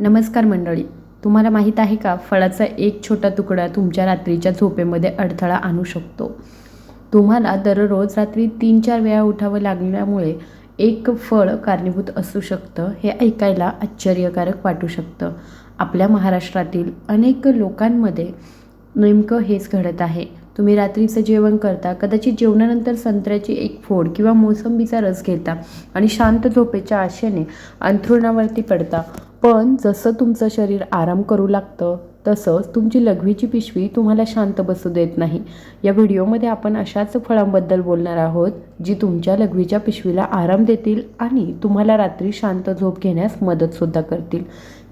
नमस्कार मंडळी. तुम्हाला माहीत आहे का फळाचा एक छोटा तुकडा तुमच्या रात्रीच्या झोपेमध्ये अडथळा आणू शकतो. तुम्हाला दररोज रात्री तीन चार वेळा उठावं लागल्यामुळे एक फळ कारणीभूत असू शकतं हे ऐकायला आश्चर्यकारक वाटू शकतं. आपल्या महाराष्ट्रातील अनेक लोकांमध्ये नेमकं हेच घडत आहे. तुम्ही रात्रीचं जेवण करता कदाचित जेवणानंतर संत्र्याची एक फोड किंवा मोसंबीचा रस घेता आणि शांत झोपेच्या आशेने अंथरुणावरती पडता. पण जसं तुमचं शरीर आराम करू लागतं तसंच तुमची लघवीची पिशवी तुम्हाला शांत बसू देत नाही. या व्हिडिओमध्ये आपण अशाच फळांबद्दल बोलणार आहोत जी तुमच्या लघवीच्या पिशवीला आराम देतील आणि तुम्हाला रात्री शांत झोप घेण्यास मदतसुद्धा करतील.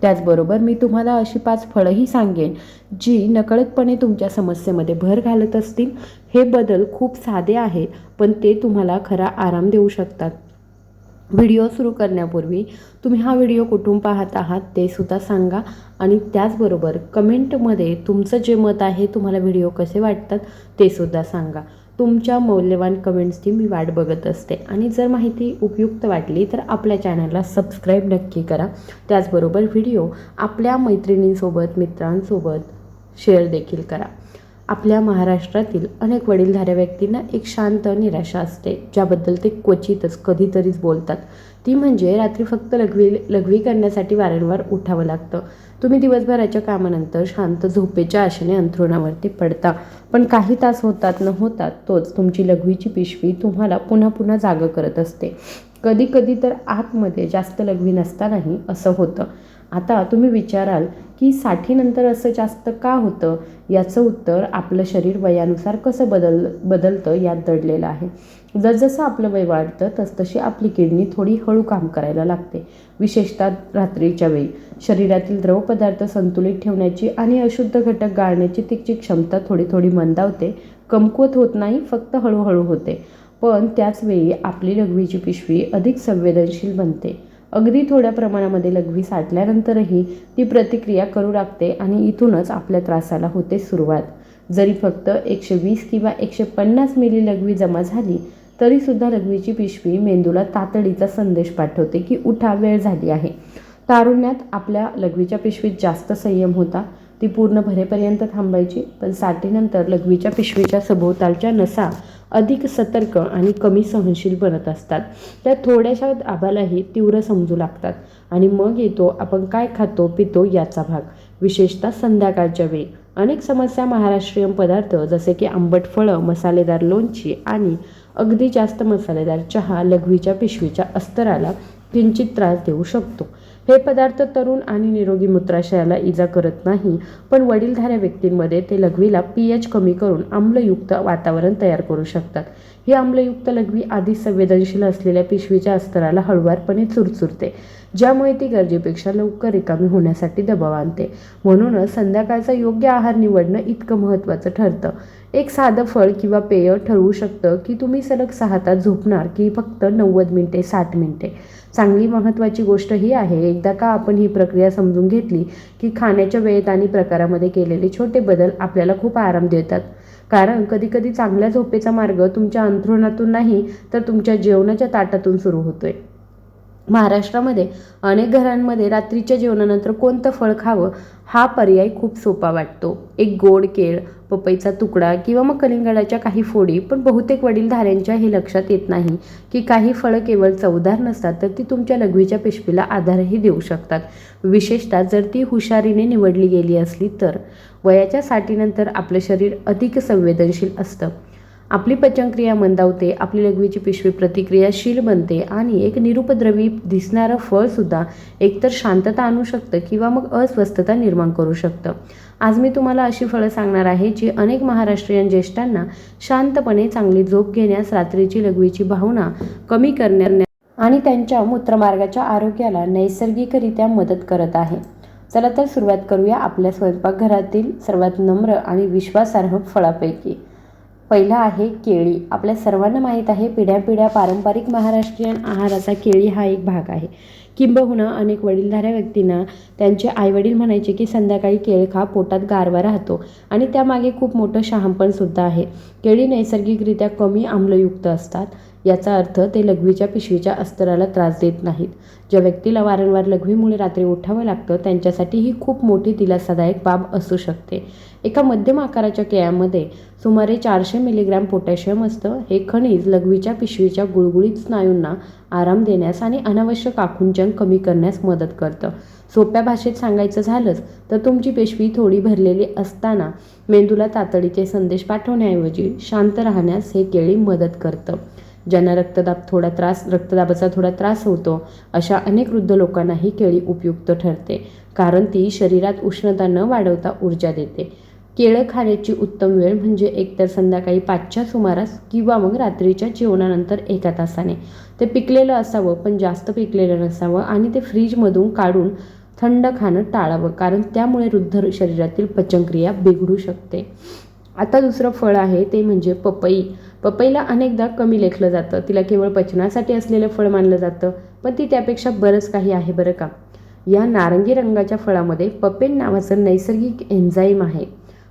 त्याचबरोबर मी तुम्हाला अशी पाच फळंही सांगेन जी नकळतपणे तुमच्या समस्येमध्ये भर घालत असतील. हे बदल खूप साधे आहे पण ते तुम्हाला खरा आराम देऊ शकतात. व्हिडिओ सुरू करण्यापूर्वी तुम्ही हा व्हिडिओ कुठून पाहत आहात ते सुद्धा सांगा आणि त्याचबरोबर कमेंटमध्ये तुमचं जे मत आहे तुम्हाला व्हिडिओ कसे वाटतात ते सुद्धा सांगा. तुमच्या मौल्यवान कमेंट्सची मी वाट बघत असते आणि जर माहिती उपयुक्त वाटली तर आपल्या चॅनलला सबस्क्राईब नक्की करा. त्याचबरोबर व्हिडिओ आपल्या मैत्रिणींसोबत मित्रांसोबत शेअर देखील करा. आपल्या महाराष्ट्रातील अनेक वडीलधाऱ्या व्यक्तींना एक शांत निराशा असते ज्याबद्दल ते क्वचितच कधीतरीच बोलतात. ती म्हणजे रात्री फक्त लघवी लघवी करण्यासाठी वारंवार उठावं लागतं. तुम्ही दिवसभराच्या कामानंतर शांत झोपेच्या आशेने अंथरुणावरती पडता. पण काही तास होतात न होतात तोच तुमची लघवीची पिशवी तुम्हाला पुन्हा पुन्हा जागं करत असते. कधी कधी तर आतमध्ये जास्त लघवी नसतानाही असं होतं. आता तुम्ही विचाराल की साठीनंतर असं जास्त का होतं? याचं उत्तर आपलं शरीर वयानुसार कसं बदल बदलतं यात दडलेलं आहे. जसजसं आपलं वय वाढतं तसतशी आपली किडनी थोडी हळू काम करायला लागते. विशेषतः रात्रीच्या वेळी. शरीरातील द्रवपदार्थ संतुलित ठेवण्याची आणि अशुद्ध घटक गाळण्याची तिची क्षमता थोडी थोडी मंदावते. कमकुवत होत नाही फक्त हळूहळू होते. पण त्याचवेळी आपली लघवीची पिशवी अधिक संवेदनशील बनते. अगदी थोड्या प्रमाणामध्ये लघवी साठल्यानंतरही ती प्रतिक्रिया करू लागते आणि इथूनच आपल्या त्रासाला होते सुरुवात. जरी फक्त एकशे वीस किंवा एकशे पन्नास मिली लघवी जमा झाली तरीसुद्धा लघवीची पिशवी मेंदूला तातडीचा संदेश पाठवते की उठा वेळ झाली आहे. तारुण्यात आपल्या लघवीच्या पिशवीत जास्त संयम होता. ती पूर्ण भरेपर्यंत थांबायची पण साठीनंतर लघवीच्या पिशवीच्या सभोवतालच्या नसा अधिक सतर्क आणि कमी सहनशील बनत असतात. त्या थोड्याशा आबालाही तीव्र समजू लागतात आणि मग येतो आपण काय खातो पितो याचा भाग. विशेषतः संध्याकाळच्या वेळी. अनेक समस्या महाराष्ट्रीयन पदार्थ जसे की आंबट फळं मसालेदार लोणची आणि अगदी जास्त मसालेदार चहा लघवीच्या पिशवीच्या अस्तराला किंचित त्रास देऊ शकतो. हे पदार्थ तरुण आणि निरोगी मूत्राशयाला इजा करत नाही पण वडीलधाऱ्या व्यक्तींमध्ये ते लघवीला पी एच कमी करून आम्लयुक्त वातावरण तयार करू शकतात. ही आम्लयुक्त लघवी आधीच संवेदनशील असलेल्या पिशवीच्या अस्तराला हळुवारपणे चुरचुरते ज्यामुळे ती गरजेपेक्षा लवकर रिकामी होण्यासाठी दबाव आणते. म्हणूनच संध्याकाळचा योग्य आहार निवडणं इतकं महत्त्वाचं ठरतं. एक साधं फळ किंवा पेय ठरवू शकतं की तुम्ही सलग सहा तास झोपणार की फक्त नव्वद मिनिटे साठ मिनिटे. चांगली महत्त्वाची गोष्ट ही आहे एकदा का आपण ही प्रक्रिया समजून घेतली की खाण्याच्या वेळेत आणि प्रकारामध्ये केलेले छोटे बदल आपल्याला खूप आराम देतात. कारण कधीकधी चांगल्या झोपेचा मार्ग तुमच्या अंथरुणातून नाही तर तुमच्या जेवणाच्या ताटातून सुरू होतोय. महाराष्ट्रामध्ये अनेक घरांमध्ये रात्रीच्या जेवणानंतर कोणतं फळ खावं हा पर्याय खूप सोपा वाटतो. एक गोड केळ पपईचा तुकडा किंवा मग कलिंगडाच्या काही फोडी पण बहुतेक वडीलधाऱ्यांच्या हे लक्षात येत नाही की काही फळं केवळ चवदार नसतात तर ती तुमच्या लघवीच्या पिशवीला आधारही देऊ शकतात. विशेषतः जर ती हुशारीने निवडली गेली असली तर. वयाच्या साठीनंतर आपलं शरीर अधिक संवेदनशील असतं. आपली पचनक्रिया मंदावते आपली लघवीची पिशवी प्रतिक्रियाशील बनते आणि एक निरुपद्रवी दिसणारं फळसुद्धा एकतर शांतता आणू शकतं किंवा मग अस्वस्थता निर्माण करू शकतं. आज मी तुम्हाला अशी फळं सांगणार आहे जी अनेक महाराष्ट्रीयन ज्येष्ठांना शांतपणे चांगली झोप घेण्यास रात्रीची लघवीची भावना कमी करण्या आणि त्यांच्या मूत्रमार्गाच्या आरोग्याला नैसर्गिकरित्या मदत करत आहे. चला तर सुरुवात करूया आपल्या स्वयंपाकघरातील सर्वात नम्र आणि विश्वासार्ह फळापैकी. पहिलं आहे केळी. आपल्या सर्वांना माहीत आहे पिढ्यापिढ्या पारंपरिक महाराष्ट्रीयन आहाराचा केळी हा एक भाग आहे. किंबहुना अनेक वडीलधाऱ्या व्यक्तींना त्यांचे आईवडील म्हणायचे की संध्याकाळी केळ खा पोटात गारवा राहतो. आणि त्यामागे खूप मोठं शहाणपणसुद्धा आहे. केळी नैसर्गिकरित्या कमी आम्लयुक्त असतात. याचा अर्थ ते लघवीच्या पिशवीच्या अस्तराला त्रास देत नाहीत. ज्या व्यक्तीला वारंवार लघवीमुळे रात्री उठावं लागतं त्यांच्यासाठी ही खूप मोठी दिलासादायक बाब असू शकते. एका मध्यम आकाराच्या केळ्यामध्ये सुमारे चारशे मिलीग्रॅम पोटॅशियम असतं. हे खनिज लघवीच्या पिशवीच्या गुळगुळीत स्नायूंना आराम देण्यास आणि अनावश्यक आकुंचन कमी करण्यास मदत करतं. सोप्या भाषेत सांगायचं झालंच तर तुमची पिशवी थोडी भरलेली असताना मेंदूला तातडीचे संदेश पाठवण्याऐवजी शांत राहण्यास हे केळी मदत करतं. ज्यांना रक्तदाब थोडा त्रास रक्तदाबाचा थोडा त्रास होतो अशा अनेक वृद्ध लोकांना ही केळी उपयुक्त ठरते. कारण ती शरीरात उष्णता न वाढवता ऊर्जा देते. केळं खाण्याची उत्तम वेळ म्हणजे एकतर संध्याकाळी पाचच्या सुमारास किंवा मग रात्रीच्या जेवणानंतर एका तासाने. ते पिकलेलं असावं पण जास्त पिकलेलं नसावं आणि ते फ्रीजमधून काढून थंड खाणं टाळावं कारण त्यामुळे वृद्ध शरीरातील पचनक्रिया बिघडू शकते. आता दुसरं फळ आहे ते म्हणजे पपई. पपईला अनेकदा कमी लेखलं जातं. तिला केवळ पचनासाठी असलेलं फळ मानलं जातं पण ती त्यापेक्षा बरंच काही आहे बरं का? या नारंगी रंगाच्या फळामध्ये पपेन नावाचं नैसर्गिक एन्झाईम आहे.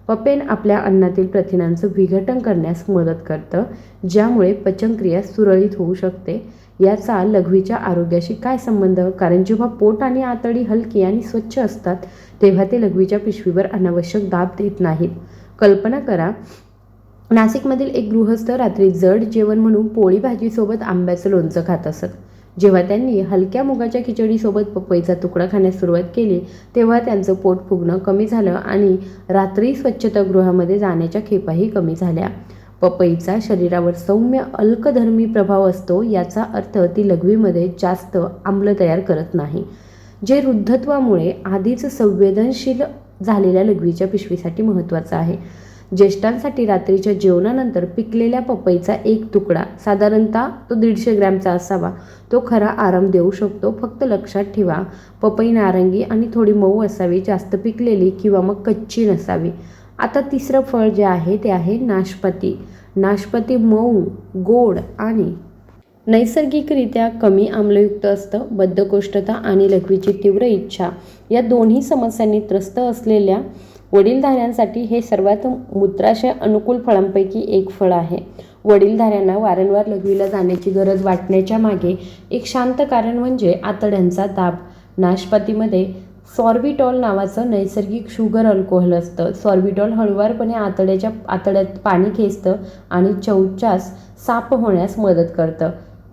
पपेन आपल्या अन्नातील प्रथिनांचं विघटन करण्यास मदत करतं ज्यामुळे पचनक्रिया सुरळीत होऊ शकते. याचा लघवीच्या आरोग्याशी काय संबंध? कारण जेव्हा पोट आणि आतडी हलकी आणि स्वच्छ असतात तेव्हा ते लघवीच्या पिशवीवर अनावश्यक दाब देत नाहीत. कल्पना करा नाशिकमधील एक गृहस्थ रात्री जड जेवण म्हणून पोळी भाजीसोबत आंब्याचं लोणचं खात असत. जेव्हा त्यांनी हलक्या मुगाच्या खिचडीसोबत पपईचा तुकडा खाण्यास सुरुवात केली तेव्हा त्यांचं पोट फुगणं कमी झालं आणि रात्री स्वच्छतागृहामध्ये जाण्याच्या खेपाही कमी झाल्या. पपईचा शरीरावर सौम्य अल्कधर्मी प्रभाव असतो याचा अर्थ ती लघवीमध्ये जास्त आम्ल तयार करत नाही जे वृद्धत्वामुळे आधीच संवेदनशील झालेल्या लघवीच्या पिशवीसाठी महत्त्वाचं आहे. ज्येष्ठांसाठी रात्रीच्या जेवणानंतर पिकलेल्या पपईचा एक तुकडा साधारणतः तो दीडशे ग्रॅमचा असावा. तो खरा आराम देऊ शकतो. फक्त लक्षात ठेवा पपई नारंगी आणि थोडी मऊ असावी जास्त पिकलेली किंवा मग कच्ची नसावी. आता तिसरं फळ जे आहे ते आहे नाशपती. नाशपती मऊ गोड आणि नैसर्गिकरित्या कमी आम्लयुक्त असतं बद्धकोष्ठता आणि लघवीची तीव्र इच्छा. या दोन्ही समस्यांनी त्रस्त असलेल्या वडीलधाऱ्यांसाठी हे सर्वात मूत्राशय अनुकूल फळांपैकी एक फळ आहे. वडीलधाऱ्यांना वारंवार लघवीला जाण्याची गरज वाटण्याच्या मागे एक शांत कारण म्हणजे आतड्यांचा दाब नाशपातीमध्ये सॉर्बिटॉल नावाचं नैसर्गिक शुगर अल्कोहोल असतं. सॉर्बिटॉल हळुवारपणे आतड्याच्या आतड्यात पाणी खेचतं आणि चौचास साप होण्यास मदत करतं.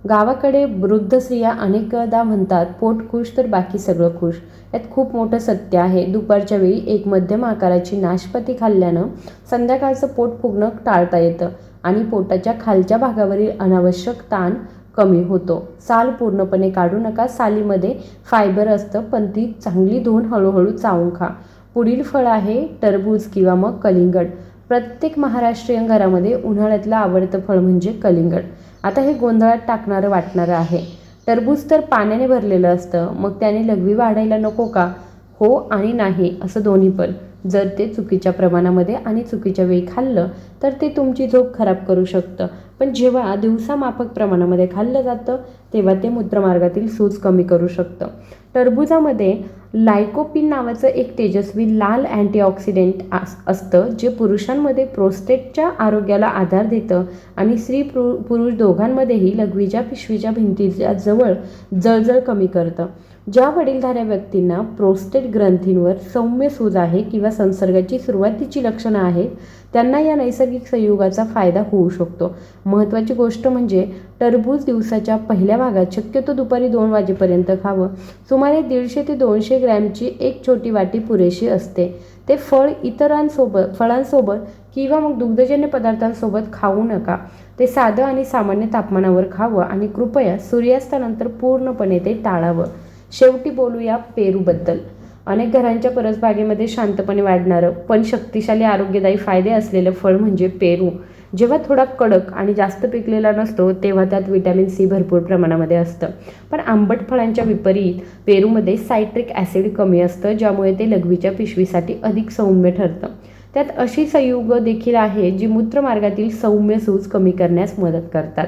गावाकडे वृद्ध स्त्रिया अनेकदा म्हणतात पोट खुश तर बाकी सगळं खुश. यात खूप मोठं सत्य आहे. दुपारच्या वेळी एक मध्यम आकाराची नाशपती खाल्ल्यानं संध्याकाळचं पोट फुगणं टाळता येतं आणि पोटाच्या खालच्या भागावरील अनावश्यक ताण कमी होतो. साल पूर्णपणे काढू नका. सालीमध्ये फायबर असतं पण ती चांगली धुवून हळूहळू चावून खा. पुढील फळ आहे टरबूज किंवा मग कलिंगड. प्रत्येक महाराष्ट्रीयन घरामध्ये उन्हाळ्यातलं आवडतं फळ म्हणजे कलिंगड. आता हे गोंधळात टाकणारं वाटणारं आहे. टरबूज तर पाण्याने भरलेलं असतं मग त्याने लघवी वाढायला नको का? हो आणि नाही असं दोन्ही पण. जर ते चुकीच्या प्रमाणामध्ये आणि चुकीच्या वेळी खाल्लं तर ते तुमची झोप खराब करू शकतं. पण जेव्हा दिवसामापक प्रमाणामध्ये खाल्लं जातं तेव्हा ते मूत्रमार्गातील सूज कमी करू शकतं. टरबुजामध्ये लायकोपिन नावाचं एक तेजस्वी लाल अँटीऑक्सिडेंट आस असतं जे पुरुषांमध्ये प्रोस्टेटच्या आरोग्याला आधार देतं आणि स्त्री पुरु पुरुष दोघांमध्येही लघवीच्या पिशवीच्या भिंतीच्या जवळ जळजळ कमी करतं. ज्या वडीलधाऱ्या व्यक्तींना प्रोस्टेट ग्रंथींवर सौम्य सूज आहे किंवा संसर्गाची सुरुवातीची लक्षणं आहेत त्यांना या नैसर्गिक संयोगाचा फायदा होऊ शकतो. महत्त्वाची गोष्ट म्हणजे टरबूज दिवसाच्या पहिल्या भागात शक्यतो दुपारी दोन वाजेपर्यंत खावं. सुमारे दीडशे ते दोनशे ग्रॅमची एक छोटी वाटी पुरेशी असते. ते फळ इतरांसोबत फळांसोबत किंवा मग दुग्धजन्य पदार्थांसोबत खाऊ नका. ते साधं आणि सामान्य तापमानावर खावं आणि कृपया सूर्यास्तानंतर पूर्णपणे ते टाळावं. शेवटी बोलूया पेरूबद्दल. अनेक घरांच्या परसबागेमध्ये शांतपणे वाढणारं पण शक्तिशाली आरोग्यदायी फायदे असलेलं फळ म्हणजे पेरू. जेव्हा थोडा कडक आणि जास्त पिकलेला नसतो तेव्हा त्यात विटॅमिन सी भरपूर प्रमाणामध्ये असतं. पण आंबट फळांच्या विपरीत पेरूमध्ये सायट्रिक ॲसिड कमी असतं ज्यामुळे ते लघवीच्या पिशवीसाठी अधिक सौम्य ठरतं. त्यात अशी संयुग देखील आहे जी मूत्रमार्गातील सौम्य सूज कमी करण्यास मदत करतात.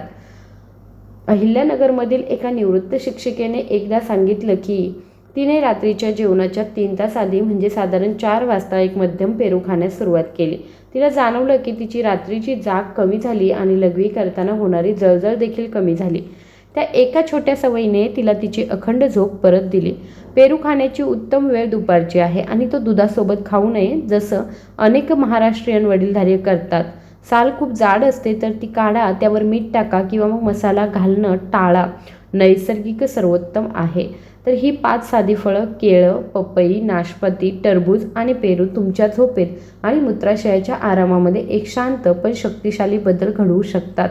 अहिल्यानगरमधील एका निवृत्त शिक्षिकेने एकदा सांगितलं की तिने रात्रीच्या जेवणाच्या तीन तास आधी म्हणजे साधारण चार वाजता एक मध्यम पेरू खाण्यास सुरुवात केली. तिला जाणवलं की तिची रात्रीची जाग कमी झाली आणि लघवी करताना होणारी जळजळ देखील कमी झाली. त्या एका छोट्या सवयीने तिला तिची अखंड झोप परत दिली. पेरू खाण्याची उत्तम वेळ दुपारची आहे आणि तो दुधासोबत खाऊ नये जसं अनेक महाराष्ट्रीयन वडीलधारे करतात. साल खूप जाड असते तर ती काढा त्यावर मीठ टाका किंवा मग मसाला घालणं टाळा. नैसर्गिक सर्वोत्तम आहे. तर ही पाच साधी फळं केळं पपई नाशपती टरबूज आणि पेरू तुमच्या झोपेत आणि मूत्राशयाच्या आरामामध्ये एक शांत पण शक्तिशाली बदल घडवू शकतात.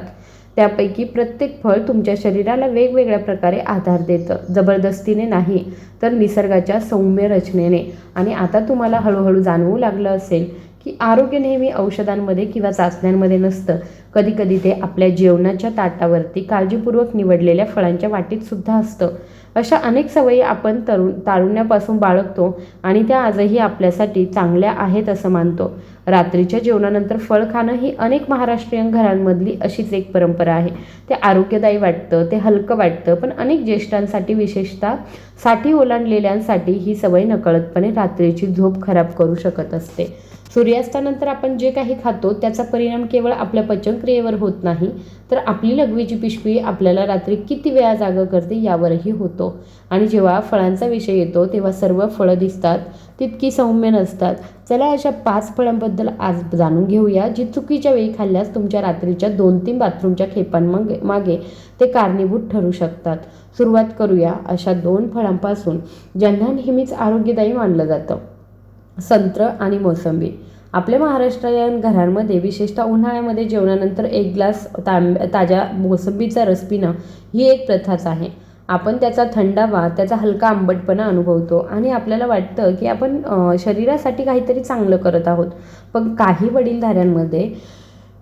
त्यापैकी प्रत्येक फळ तुमच्या शरीराला वेगवेगळ्या प्रकारे आधार देतं. जबरदस्तीने नाही तर निसर्गाच्या सौम्य रचनेने. आणि आता तुम्हाला हळूहळू जाणवू लागलं असेल की आरोग्य नेहमी औषधांमध्ये किंवा चाचण्यांमध्ये नसतं. कधीकधी ते आपल्या जेवणाच्या ताटावरती काळजीपूर्वक निवडलेल्या फळांच्या वाटीत सुद्धा असतं. अशा अनेक सवयी आपण तरुण तारुण्यापासून बाळगतो आणि त्या आजही आपल्यासाठी चांगल्या आहेत असं मानतो. रात्रीच्या जेवणानंतर फळ खाणं ही अनेक महाराष्ट्रीयन घरांमधली अशीच एक परंपरा आहे. ते आरोग्यदायी वाटतं ते हलकं वाटतं पण अनेक ज्येष्ठांसाठी विशेषतः साठी ओलांडलेल्यांसाठी ही सवय नकळतपणे रात्रीची झोप खराब करू शकत असते. सूर्यास्तानंतर आपण जे काही खातो त्याचा परिणाम केवळ आपल्या पचनक्रियेवर होत नाही. तर आपली लघवीची पिशवी आपल्याला रात्री किती वेळा जागा करते यावरही होतो. आणि जेव्हा फळांचा विषय येतो तेव्हा सर्व फळं दिसतात तितकी सौम्य नसतात. चला अशा पाच फळांबद्दल आज जाणून घेऊया जी चुकीच्या वेळी खाल्ल्यास तुमच्या रात्रीच्या दोन तीन बाथरूमच्या खेपांमागे मागे ते कारणीभूत ठरू शकतात. सुरुवात करूया अशा दोन फळांपासून ज्यांना नेहमीच आरोग्यदायी मानलं जातं. संत्र आणि मोसंबी. आपल्या महाराष्ट्रीयन घरांमध्ये विशेषतः उन्हाळ्यामध्ये जेवणानंतर एक ग्लास तांब ताज्या मोसंबीचा रस पिणं ही एक प्रथाच आहे. आपण त्याचा थंडावा त्याचा हलका आंबटपणा अनुभवतो आणि आपल्याला वाटतं की आपण शरीरासाठी काहीतरी चांगलं करत आहोत. पण काही वडीलधाऱ्यांमध्ये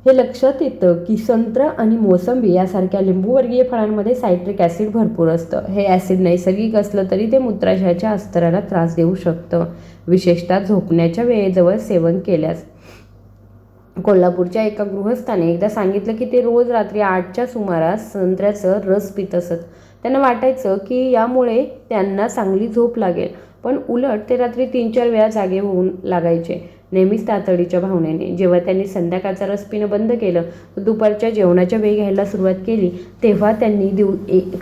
हे लक्षात येतं की संत्र आणि मोसंबी यासारख्या लिंबूवर्गीय फळांमध्ये सायट्रिक ॲसिड भरपूर असतं. हे ॲसिड नैसर्गिक असलं तरी ते मूत्राशयाच्या अस्तराला त्रास देऊ शकतं विशेषतः झोपण्याच्या वेळेजवळ सेवन केल्यास. कोल्हापूरच्या एका गृहस्थाने एकदा सांगितलं की ते रोज रात्री आठच्या सुमारास संत्र्याचं रस पित असत. त्यांना वाटायचं की यामुळे त्यांना चांगली झोप लागेल पण उलट ते रात्री तीन चार वेळा जागे होऊन लागायचे. नेहमीच तातडीच्या भावनेने. जेव्हा त्यांनी संध्याकाळचा रस पिणं बंद केलं दुपारच्या जेवणाच्या वेळ घ्यायला सुरुवात केली तेव्हा त्यांनी दिव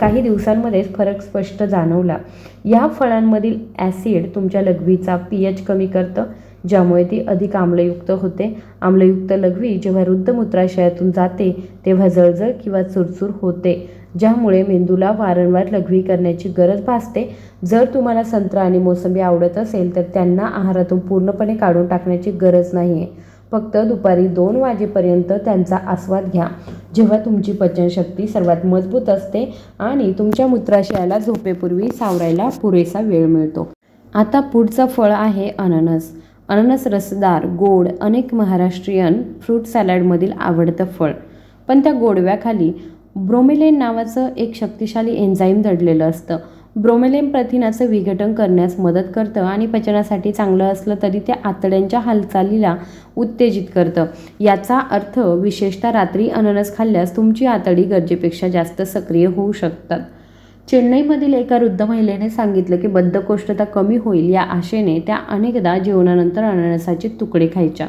काही दिवसांमध्येच फरक स्पष्ट जाणवला. या फळांमधील ॲसिड तुमच्या लघवीचा पी एच कमी करतं ज्यामुळे ती अधिक आम्लयुक्त होते. आम्लयुक्त लघवी जेव्हा वृद्ध मूत्राशयातून जाते तेव्हा जळजळ किंवा चुरचूर होते. ज्यामुळे मेंदूला वारंवार लघवी करण्याची गरज भासते. जर तुम्हाला संत्रा आणि मोसंबी आवडत असेल तर त्यांना आहारातून पूर्णपणे काढून टाकण्याची गरज नाही आहे फक्त दुपारी दोन वाजेपर्यंत त्यांचा आस्वाद घ्या. जेव्हा तुमची पचनशक्ती सर्वात मजबूत असते आणि तुमच्या मूत्राशयाला झोपेपूर्वी सावरायला पुरेसा वेळ मिळतो. आता पुढचं फळ आहे अननस. अननस रसदार गोड अनेक महाराष्ट्रीयन फ्रूट सॅलडमधील आवडतं फळ. पण त्या गोडव्याखाली ब्रोमेलेन नावाचं एक शक्तिशाली एन्झाईम दडलेलं असतं. ब्रोमेलेन प्रथिनाचं विघटन करण्यास मदत करतं आणि पचनासाठी चांगलं असलं तरी ते आतड्यांच्या हालचालीला उत्तेजित करतं. याचा अर्थ विशेषतः रात्री अननस खाल्ल्यास तुमची आतडी गरजेपेक्षा जास्त सक्रिय होऊ शकतात. चेन्नईमधील एका वृद्ध महिलेने सांगितलं की बद्धकोष्ठता कमी होईल या आशेने त्या अनेकदा जेवणानंतर अननसाचे तुकडे खायच्या.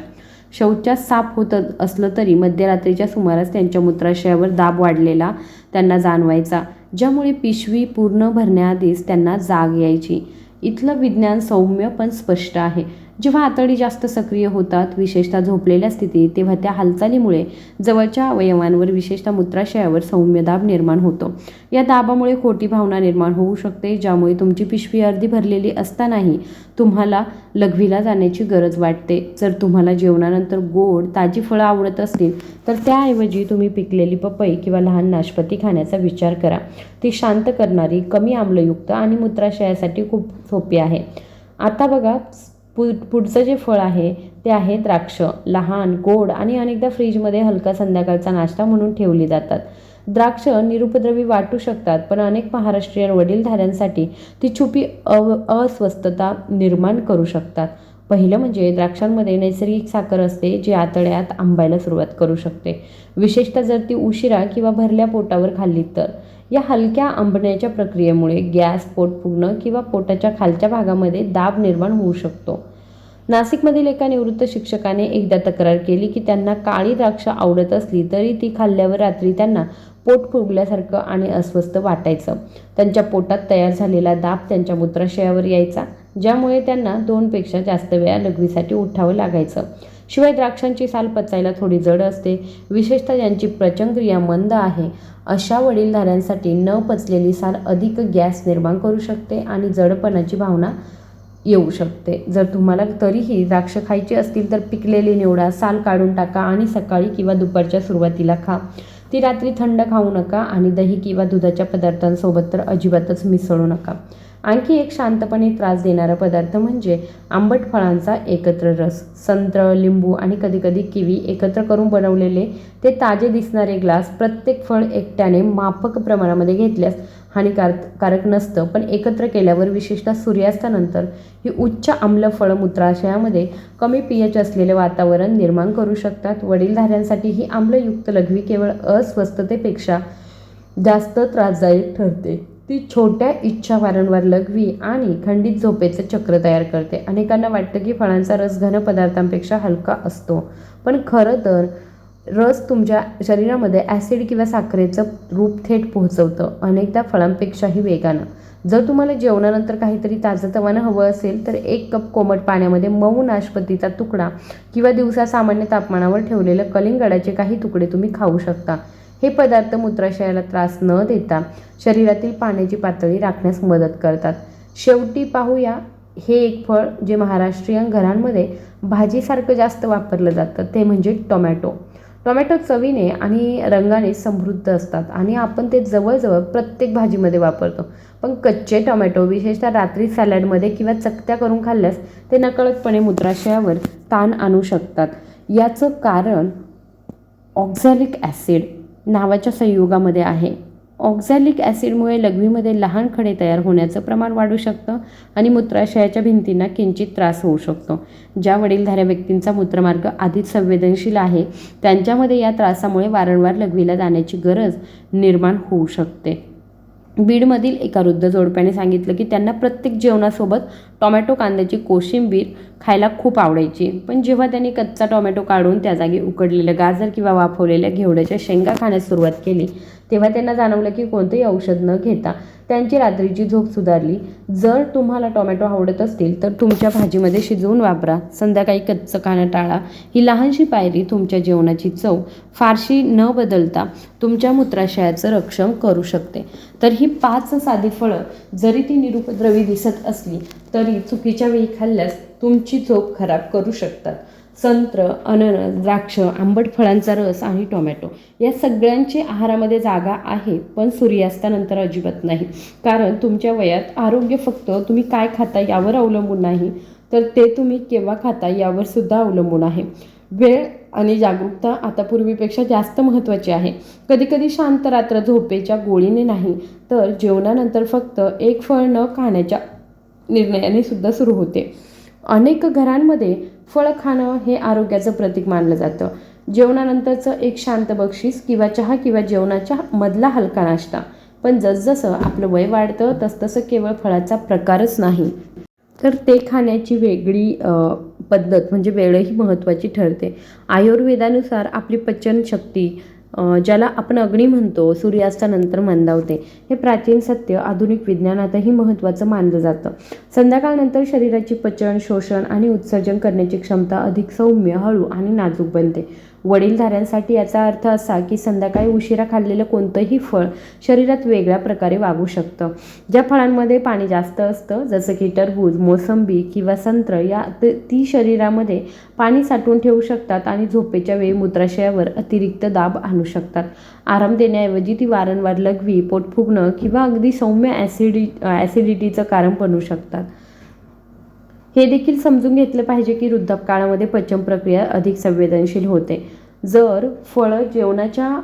शौचात साप होत असलं तरी मध्यरात्रीच्या सुमारास त्यांच्या मूत्राशयावर दाब वाढलेला त्यांना जाणवायचा ज्यामुळे पिशवी पूर्ण भरण्याआधीच त्यांना जाग यायची. इथलं विज्ञान सौम्य पण स्पष्ट आहे. जेव्हा आतडी जास्त सक्रिय होतात विशेषतः झोपलेल्या स्थितीत तेव्हा त्या हालचालीमुळे जवळच्या अवयवांवर विशेषतः मूत्राशयावर सौम्य दाब निर्माण होतो. या दाबामुळे खोटी भावना निर्माण होऊ शकते ज्यामुळे तुमची पिशवी अर्धी भरलेली असतानाही तुम्हाला लघवीला जाण्याची गरज वाटते. जर तुम्हाला जेवणानंतर गोड ताजी फळं आवडत असतील तर त्याऐवजी तुम्ही पिकलेली पपई किंवा लहान नाशपती खाण्याचा विचार करा. ती शांत करणारी कमी आम्लयुक्त आणि मूत्राशयासाठी खूप सोपी आहे. आता बघा पु पुढचं जे फळ आहे ते आहे द्राक्ष. लहान गोड आणि अनेकदा फ्रीजमध्ये हलका संध्याकाळचा नाश्ता म्हणून ठेवली जातात. द्राक्ष निरुपद्रवी वाटू शकतात पण अनेक महाराष्ट्रीयन वडीलधाऱ्यांसाठी ती छुपी अव अस्वस्थता निर्माण करू शकतात. पहिलं म्हणजे द्राक्षांमध्ये नैसर्गिक साखर असते जी आतड्यात आंबायला सुरुवात करू शकते. विशेषतः जर ती उशिरा किंवा भरल्या पोटावर खाल्ली तर. या हलक्या आंबण्याच्या प्रक्रियेमुळे गॅस पोट फुगणं किंवा पोटाच्या खालच्या भागामध्ये दाब निर्माण होऊ शकतो. नाशिकमधील एका निवृत्त शिक्षकाने एकदा तक्रार केली की त्यांना काळी द्राक्ष आवडत असली तरी ती खाल्ल्यावर रात्री त्यांना पोट फुगल्यासारखं आणि अस्वस्थ वाटायचं. त्यांच्या पोटात तयार झालेला दाब त्यांच्या मूत्राशयावर यायचा ज्यामुळे त्यांना दोनपेक्षा जास्त वेळा लघवीसाठी उठावं लागायचं. शिवाय द्राक्षांची साल पचायला थोडी जड असते. विशेषतः ज्यांची पचनक्रिया मंद आहे अशा वडीलधाऱ्यांसाठी न पचलेली साल अधिक गॅस निर्माण करू शकते आणि जडपणाची भावना येऊ शकते. जर तुम्हाला तरीही द्राक्ष खायची असतील तर पिकलेली निवडा साल काढून टाका आणि सकाळी किंवा दुपारच्या सुरुवातीला खा. ती रात्री थंड खाऊ नका आणि दही किंवा दुधाच्या पदार्थांसोबत तर अजिबातच मिसळू नका. आणखी एक शांतपणे त्रास देणारा पदार्थ म्हणजे आंबट फळांचा एकत्र रस. संत्र लिंबू आणि कधीकधी किवी एकत्र करून बनवलेले ते ताजे दिसणारे ग्लास प्रत्येक फळ एकट्याने माफक प्रमाणामध्ये घेतल्यास हानिकारक कारक नसतं. पण एकत्र केल्यावर विशेषतः सूर्यास्तानंतर ही उच्च आम्ल फळं मूत्राशयामध्ये कमी पी एच असलेले वातावरण निर्माण करू शकतात. वडीलधाऱ्यांसाठी ही आम्लयुक्त लघवी केवळ अस्वस्थतेपेक्षा जास्त त्रासदायक ठरते. ती छोट्या इच्छा वारंवार लघवी आणि खंडित झोपेचं चक्र तयार करते. अनेकांना वाटतं की फळांचा रस घन पदार्थांपेक्षा हलका असतो. पण खरं तर रस तुमच्या शरीरामध्ये ॲसिड किंवा साखरेचं रूप थेट पोहोचवतं. अनेकदा फळांपेक्षाही वेगानं. जर तुम्हाला जेवणानंतर काहीतरी ताजंतवानं हवं असेल तर एक कप कोमट पाण्यामध्ये मऊ नाशपतीचा तुकडा किंवा दिवसा सामान्य तापमानावर ठेवलेलं कलिंगडाचे काही तुकडे तुम्ही खाऊ शकता. हे पदार्थ मूत्राशयाला त्रास न देता शरीरातील पाण्याची पातळी राखण्यास मदत करतात. शेवटी पाहूया हे एक फळ जे महाराष्ट्रीयन घरांमध्ये भाजीसारखं जास्त वापरलं जातं ते म्हणजे टोमॅटो. टोमॅटो चवीने आणि रंगाने समृद्ध असतात आणि आपण ते जवळजवळ प्रत्येक भाजीमध्ये वापरतो. पण कच्चे टोमॅटो विशेषतः रात्री सॅलडमध्ये किंवा चकत्या करून खाल्ल्यास ते नकळतपणे मूत्राशयावर ताण आणू शकतात. याचं कारण ऑक्झॅलिक ॲसिड नावाच्या संयोगामध्ये आहे. ऑक्झॅलिक ॲसिडमुळे लघवीमध्ये लहान खडे तयार होण्याचं प्रमाण वाढू शकतं आणि मूत्राशयाच्या भिंतींना किंचित त्रास होऊ शकतो. ज्या वडीलधाऱ्या व्यक्तींचा मूत्रमार्ग आधीच संवेदनशील आहे त्यांच्यामध्ये या त्रासामुळे वारंवार लघवीला जाण्याची गरज निर्माण होऊ शकते. बीडमधील एका वृद्ध जोडप्याने सांगितलं की त्यांना प्रत्येक जेवणासोबत टोमॅटो कांद्याची कोशिंबीर खायला खूप आवडायची. पण जेव्हा त्यांनी कच्चा टोमॅटो काढून त्या जागी उकडलेलं गाजर किंवा वाफवलेल्या घेवड्याच्या शेंगा खाण्यास सुरुवात केली तेव्हा त्यांना जाणवलं की कोणतंही औषध न घेता त्यांची रात्रीची झोप सुधारली. जर तुम्हाला टोमॅटो आवडत असतील तर तुमच्या भाजीमध्ये शिजवून वापरा. संध्याकाळी कच्चं खाणं टाळा. ही लहानशी पायरी तुमच्या जेवणाची चव फारशी न बदलता तुमच्या मूत्राशयाचं रक्षण करू शकते. तर ही पाच साधी फळं जरी ती निरुपद्रवी दिसत असली तरी चुकीच्या वेळी खाल्ल्यास तुमची झोप खराब करू शकतात. संत्र अननस द्राक्ष आंबट फळांचा रस आणि टोमॅटो या सगळ्यांची आहारामध्ये जागा आहे पण सूर्यास्तानंतर अजिबात नाही. कारण तुमच्या वयात आरोग्य फक्त तुम्ही काय खाता यावर अवलंबून नाही तर ते तुम्ही केव्हा खाता यावर सुद्धा अवलंबून आहे. वेळ आणि जागरूकता आता पूर्वीपेक्षा जास्त महत्त्वाची आहे. कधीकधी शांत रात्र झोपेच्या गोळीने नाही तर जेवणानंतर फक्त एक फळ न खाण्याच्या निर्णयाने सुद्धा सुरू होते. अनेक घरांमध्ये फळ खाणं हे आरोग्याचं प्रतीक मानलं जातं. जेवणानंतरचं एक शांत बक्षीस किंवा चहा किंवा जेवणाच्या मधला हलका नाश्ता. पण जसजसं आपलं वय वाढतं तसतसं केवळ फळाचा प्रकारच नाही. तर ते खाण्याची वेगळी पद्धत म्हणजे वेळही महत्त्वाची ठरते. आयुर्वेदानुसार आपली पचनशक्ती ज्याला आपण अग्नी म्हणतो सूर्यास्तानंतर मंदावते. हे प्राचीन सत्य आधुनिक विज्ञानातही महत्त्वाचं मानलं जातं. संध्याकाळनंतर शरीराची पचन शोषण आणि उत्सर्जन करण्याची क्षमता अधिक सौम्य हळू आणि नाजूक बनते. वडीलधाऱ्यांसाठी याचा अर्थ असा की संध्याकाळी उशिरा खाल्लेलं कोणतंही फळ शरीरात वेगळ्या प्रकारे वागू शकतं. ज्या फळांमध्ये पाणी जास्त असतं जसं की टरबूज मोसंबी किंवा संत्र या ती शरीरामध्ये पाणी साठवून ठेवू शकतात आणि झोपेच्या वेळी मूत्राशयावर अतिरिक्त दाब आणू शकतात. आराम देण्याऐवजी ती वारंवार लघवी पोट फुगणं किंवा अगदी सौम्य ॲसिडी ॲसिडिटीचं कारण बनू शकतात. हे देखील समजून घेतलं पाहिजे की वृद्धापकाळामध्ये पचन प्रक्रिया अधिक संवेदनशील होते. जर फळं जेवणाच्या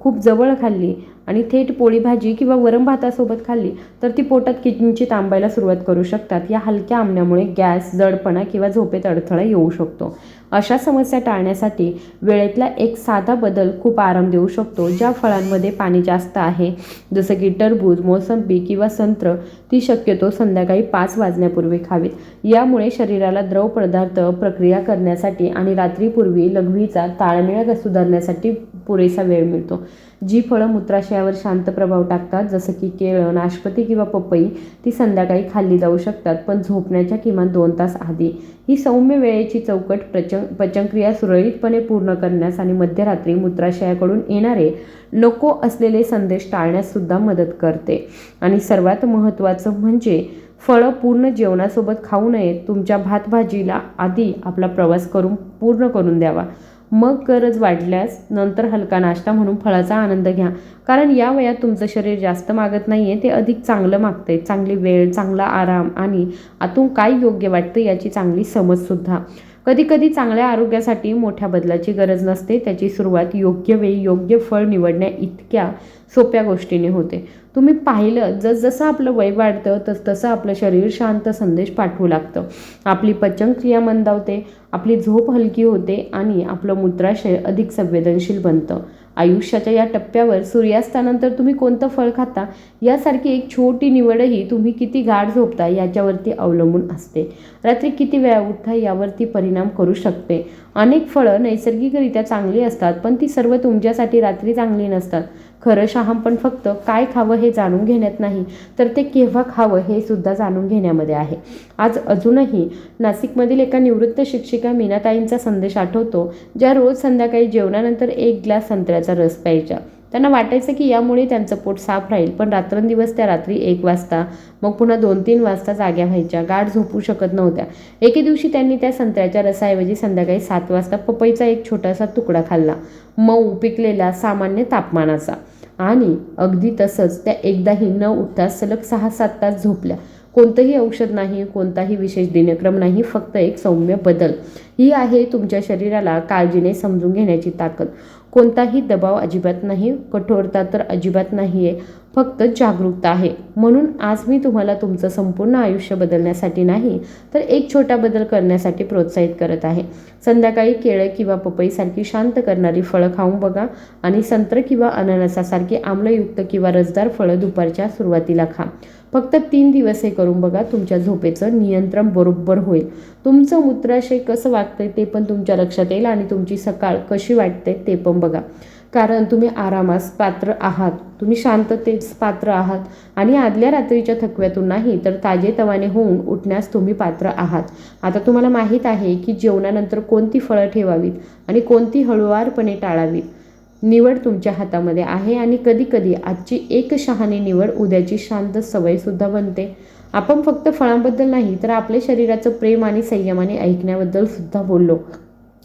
खूप जवळ खाल्ली आणि थेट पोळी भाजी किंवा वरण भातासोबत खाल्ली तर ती पोटात किंचित आंबायला सुरुवात करू शकतात. या हलक्या आंबण्यामुळे गॅस जडपणा किंवा झोपेत अडथळा येऊ शकतो. अशा समस्या टाळण्यासाठी वेळेतला एक साधा बदल खूप आराम देऊ शकतो ज्या फळांमध्ये पाणी जास्त आहे. जसं की टरबूज मोसंबी किंवा संत्र ती शक्यतो संध्याकाळी पाच वाजण्यापूर्वी खावीत. यामुळे शरीराला द्रव पदार्थ प्रक्रिया करण्यासाठी आणि रात्रीपूर्वी लघवीचा ताळमेळ सुधारण्यासाठी पुरेसा वेळ मिळतो. जी फळं मूत्राशयावर शांत प्रभाव टाकतात जसं की केळं नाशपती किंवा पपई ती संध्याकाळी खाल्ली जाऊ शकतात पण झोपण्याच्या किमान दोन तास आधी. ही सौम्य वेळेची चौकट प्रचन पचनक्रिया सुरळीतपणे पूर्ण करण्यास आणि मध्यरात्री मूत्राशयाकडून येणारे नको असलेले संदेश टाळण्याससुद्धा मदत करते. आणि सर्वात महत्त्वाचं म्हणजे फळं पूर्ण जेवणासोबत खाऊ नये. तुमच्या भात भाजीला आधी आपला प्रवास करून पूर्ण करून द्यावा. मग गरज वाढल्यास नंतर हलका नाश्ता म्हणून फळाचा आनंद घ्या. कारण या वयात तुमचं शरीर जास्त मागत नाही आहे ते अधिक चांगलं मागतंय. चांगली वेळ चांगला आराम आणि आतून काय योग्य वाटतं याची चांगली समजसुद्धा कधीकधी चांगल्या आरोग्यासाठी मोठ्या बदलाची गरज नसते त्याची सुरुवात योग्य वेळी योग्य फळ निवडण्या इतक्या सोप्या गोष्टीने होते. तुम्ही पाहिलं जसजसं आपलं वय वाढतं तस तसं आपलं शरीर शांत संदेश पाठवू लागतं. आपली पचनक्रिया मंदावते आपली झोप हलकी होते आणि आपलं मूत्राशय अधिक संवेदनशील बनतं. आयुष्याच्या या टप्प्यावर सूर्यास्तानंतर तुम्ही कोणतं फळ खाता यासारखी एक छोटी निवडही तुम्ही किती गाढ झोपता याच्यावरती अवलंबून असते. रात्री किती वेळा उठता यावरती परिणाम करू शकते. अनेक फळं नैसर्गिकरित्या चांगली असतात पण ती सर्व तुमच्यासाठी रात्री चांगली नसतात. खरं शहामपण फक्त काय खावं हे जाणून घेण्यात नाही तर ते केव्हा खावं हे सुद्धा जाणून घेण्यामध्ये आहे. आज अजूनही नाशिकमधील एका निवृत्त शिक्षिका मीनाताईंचा संदेश आठवतो ज्या रोज संध्याकाळी जेवणानंतर एक ग्लास संत्र्याचा रस प्यायच्या. त्यांना वाटायचं की यामुळे त्यांचं पोट साफ राहील पण रात्रंदिवस त्या रात्री एक वाजता मग पुन्हा दोन तीन वाजता जाग्या व्हायच्या गाठ झोपू शकत नव्हत्या. एके दिवशी त्यांनी त्या संत्र्याच्या रसाऐवजी संध्याकाळी सात वाजता पपईचा एक छोटासा तुकडा खाल्ला मऊ पिकलेला सामान्य तापमानाचा. आणि अगदी तसंच त्या एकदाही न उठता सलग सहा सात तास झोपल्या. कोणतंही औषध नाही कोणताही विशेष दिनक्रम नाही फक्त एक सौम्य बदल. ही आहे तुमच्या शरीराला काळजीने समजून घेण्याची ताकद. कोणताही दबाव अजिबात नाही कठोरता तर अजिबात नाही आहे फक्त जागरूकता आहे. म्हणून आज मी तुम्हाला तुमचं संपूर्ण आयुष्य बदलण्यासाठी नाही तर एक छोटा बदल करण्यासाठी प्रोत्साहित करत आहे. संध्याकाळी केळं किंवा पपईसारखी शांत करणारी फळं खाऊन बघा आणि संत्र किंवा अननसासारखी आम्लयुक्त किंवा रसदार फळं दुपारच्या सुरुवातीला खा. फक्त तीन दिवस हे करून बघा तुमच्या झोपेचं नियंत्रण बरोबर होईल. तुमचं मूत्राशय कसं वागतंय ते पण तुमच्या लक्षात येईल आणि तुमची सकाळ कशी वाटते ते पण बघा. कारण तुम्ही आरामास पात्र आहात. तुम्ही शांततेस पात्र आहात. आणि आदल्या रात्रीच्या थकव्यातून नाही तर ताजेतवाने होऊन उठण्यास तुम्ही पात्र आहात. आता तुम्हाला माहीत आहे की जेवणानंतर कोणती फळं ठेवावीत आणि कोणती हळुवारपणे टाळावीत? निवड तुमच्या हातामध्ये आहे आणि कधीकधी आजची एक शहाणी निवड उद्याची शांत सवयसुद्धा बनते. आपण फक्त फळांबद्दल नाही तर आपल्या शरीराचं प्रेम आणि संयमाने ऐकण्याबद्दल सुद्धा बोललो.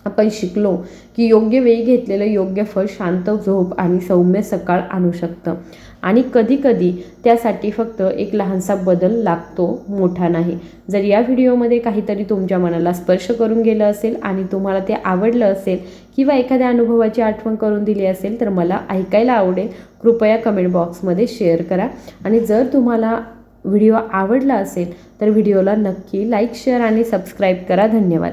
आपण शिकलो की योग्य वेळी घेतलेलं योग्य फळ शांत झोप आणि सौम्य सकाळ आणू शकतं. आणि कधीकधी त्यासाठी फक्त एक लहानसा बदल लागतो मोठा नाही. जर या व्हिडिओमध्ये काहीतरी तुमच्या मनाला स्पर्श करून गेलं असेल आणि तुम्हाला ते आवडलं असेल किंवा एखाद्या अनुभवाची आठवण करून दिली असेल तर मला ऐकायला आवडेल. कृपया कमेंट बॉक्समध्ये शेअर करा. आणि जर तुम्हाला व्हिडिओ आवडला असेल तर व्हिडिओला नक्की लाईक शेअर आणि सबस्क्राईब करा. धन्यवाद.